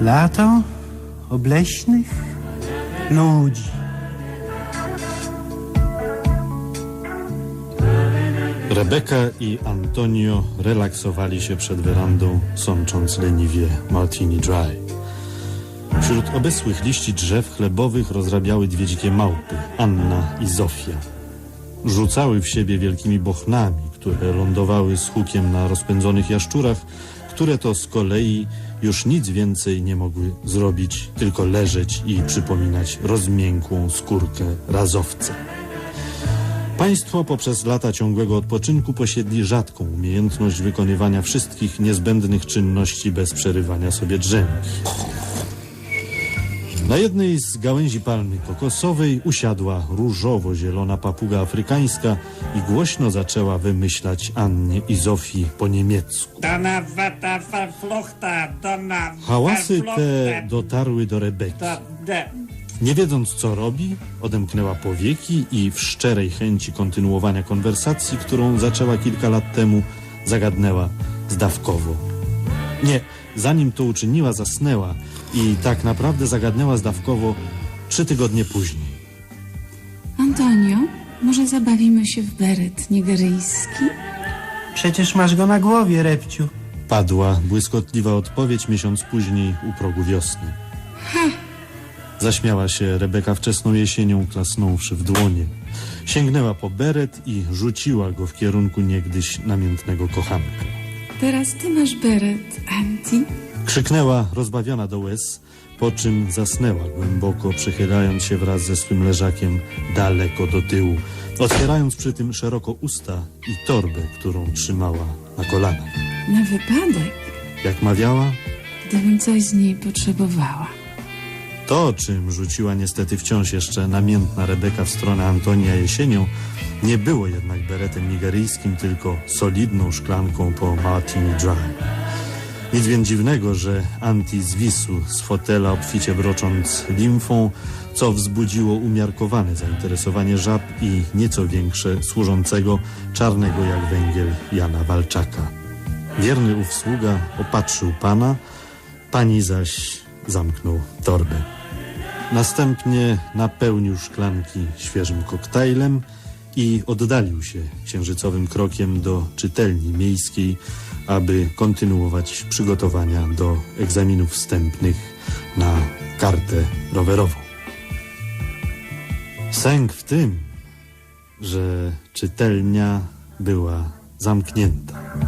Lato obleśnych ludzi. Rebeka i Antonio relaksowali się przed werandą, sącząc leniwie Martini Dry. Wśród obysłych liści drzew chlebowych rozrabiały dwie dzikie małpy, Anna i Zofia. Rzucały w siebie wielkimi bochnami, które lądowały z hukiem na rozpędzonych jaszczurach, które to z kolei już nic więcej nie mogły zrobić, tylko leżeć i przypominać rozmiękłą skórkę razowca. Państwo poprzez lata ciągłego odpoczynku posiedli rzadką umiejętność wykonywania wszystkich niezbędnych czynności bez przerywania sobie drzemki. Na jednej z gałęzi palmy kokosowej usiadła różowo-zielona papuga afrykańska i głośno zaczęła wymyślać Annie i Zofii po niemiecku. Hałasy te dotarły do Rebeki. Nie wiedząc co robi, odemknęła powieki i w szczerej chęci kontynuowania konwersacji, którą zaczęła kilka lat temu, zagadnęła zdawkowo. Nie, zanim to uczyniła, zasnęła i tak naprawdę zagadnęła zdawkowo trzy tygodnie później. Antonio, może zabawimy się w beret nigeryjski? Przecież masz go na głowie, Repciu. Padła błyskotliwa odpowiedź miesiąc później u progu wiosny. Zaśmiała się Rebeka wczesną jesienią, klasnąwszy w dłonie. Sięgnęła po beret i rzuciła go w kierunku niegdyś namiętnego kochanka. Teraz ty masz beret, Anti. Krzyknęła rozbawiona do łez, po czym zasnęła głęboko, przychylając się wraz ze swym leżakiem daleko do tyłu, otwierając przy tym szeroko usta i torbę, którą trzymała na kolanach. Na wypadek, Jak mawiała, gdybym coś z niej potrzebowała. To, czym rzuciła niestety wciąż jeszcze namiętna Rebeka w stronę Antonia jesienią, nie było jednak beretem nigeryjskim, tylko solidną szklanką po Martini Dry. Nic więc dziwnego, że Anti zwisł z fotela obficie brocząc limfą, co wzbudziło umiarkowane zainteresowanie żab i nieco większe służącego czarnego jak węgiel Jana Walczaka. Wierny ów sługa opatrzył pana, pani zaś zamknął torbę. Następnie napełnił szklanki świeżym koktajlem i oddalił się księżycowym krokiem do czytelni miejskiej, aby kontynuować przygotowania do egzaminów wstępnych na kartę rowerową. Sęk w tym, że czytelnia była zamknięta.